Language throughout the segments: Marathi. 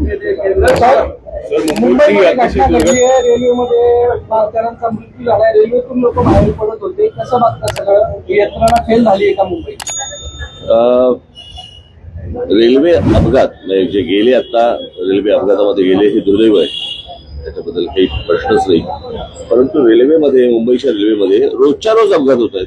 मुंबईमध्ये घटना घडली आहे. रेल्वेमध्ये भारतीयांचा मृत्यू झालाय रेल्वेतून लोक बाहेर पडत होते. कसं सगळं? यंत्रणा फेल झाली आहे का मुंबईत? अ, रेल्वे अपघात म्हणजे जे गेले आता रेल्वे अपघातामध्ये गेले हे दुर्दैव आहे. त्याच्याबद्दल काही प्रश्नच नाही. परंतु रेल्वेमध्ये मुंबईच्या रेल्वेमध्ये रोजच्या रोज अपघात होत आहेत.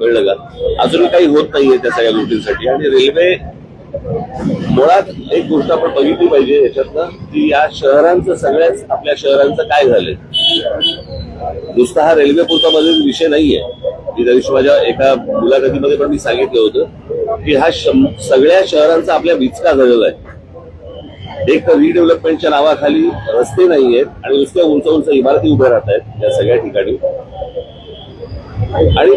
कळलं का? अजून काही होत नाहीये त्या सगळ्या गोष्टींसाठी. आणि रेल्वे मुळात एक गोष्ट आपण बघितली पाहिजे याच्यातनं की या शहरांचं सगळ्याच आपल्या शहरांचं काय झालंय? नुसता हा रेल्वे पुरता मध्ये विषय नाहीये. की दिवशी माझ्या एका मुलाखतीमध्ये पण मी सांगितलं होतं की हा सगळ्या शहरांचा आपल्या विचका झालेला आहे. एक तर रिडेव्हलपमेंटच्या नावाखाली रस्ते नाही आहेत आणि नुसत्या उंच उंच इमारती उभ्या राहत आहेत या सगळ्या ठिकाणी. आणि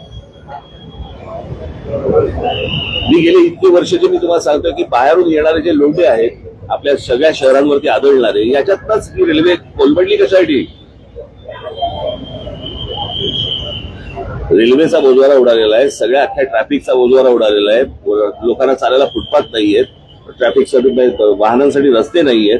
मी गेले इतकी जे मी तुम्हाला सांगतो की बाहेरून येणारे जे लोंढे आहेत आपल्या सगळ्या शहरांवरती आदळणारे याच्यातनच ही रेल्वे कोलमडली कशासाठी? रेल्वेचा बोजवारा उडालेला आहे सगळ्या अख्ख्या ट्रॅफिकचा बोजवारा उडालेला आहे लोकांना चालायला फुटपाथ नाहीयेत ट्रॅफिकसाठी वाहनांसाठी रस्ते नाहीयेत.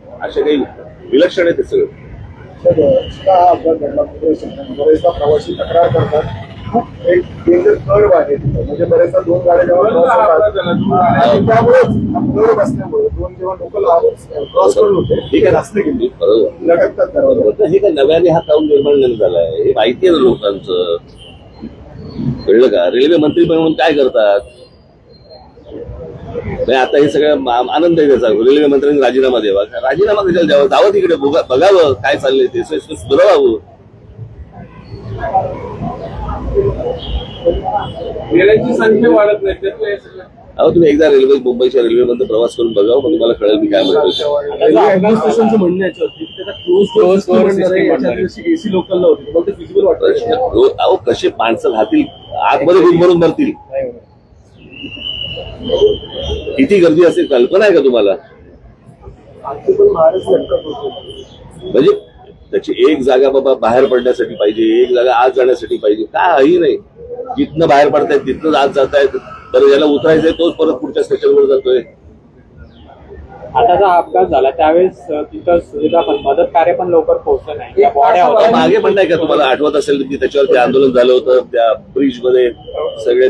असे काही विलक्षण आहे ते सगळं. का अपघात घडला बरेचदा प्रवासी तक्रार करतात. खूप एक डेंजर कर्व आहे. म्हणजे बरेचदा दोन गाड्या जेव्हा त्यामुळेच कर्व असल्यामुळे दोन जेव्हा लोकल क्रॉस करत होते ठीक आहे जास्त गेली बरोबर. लटकतात त्यावर. बरोबर. तर हे काय नव्याने हा काऊन निर्माण झालाय? हे माहिती आहे ना लोकांचं. कळलं का? रेल्वे मंत्री म्हणून काय करतात? नाही आता हे सगळं आनंद आहे त्याचा. रेल्वे मंत्र्यांनी राजीनामा द्यावा. राजीनामा कशाला द्यावा. जावं तिकडे बघा- बघावं काय चाललंय ते. सुधारावं. हे अहो तुम्ही एकदा रेल्वे मुंबईच्या रेल्वेमध्ये प्रवास करून बघावं मग तुम्हाला कळेल मी काय म्हणतो रो- अहो कसे माणसं राहतील? आतमध्ये भरून भरतील. किती गर्दी असेल कल्पना आहे का तुम्हाला? म्हणजे त्याची एक जागा बाबा बाहेर पडण्यासाठी पाहिजे एक जागा आत जाण्यासाठी पाहिजे काही नाही. जिथनं बाहेर पडतायत तिथनं आत जातायत तर ज्याला उतरायचंय तोच परत पुढच्या स्टेशनवर जातोय. आता जो अपघात झाला त्यावेळेस तिथं सुविधा पण मदत कार्य पण लवकर पोहोचलं नाही. मागे पण नाही का तुम्हाला आठवत असेल की त्याच्यावरती आंदोलन झालं होतं त्या ब्रिजमध्ये सगळे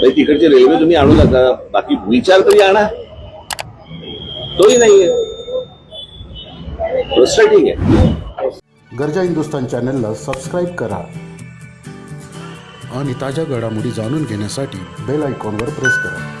नाही, तिकडची रेल्वे तुम्ही आणू नका. बाकी विचार तरी आणा. तोही नाहीये. फ्रस्ट्रेटिंग आहे. गरजा हिंदुस्तान चॅनलला सबस्क्राईब करा. आणि ताज्या घडामोडी जाणून घेण्यासाठी बेल आयकॉनवर प्रेस करा.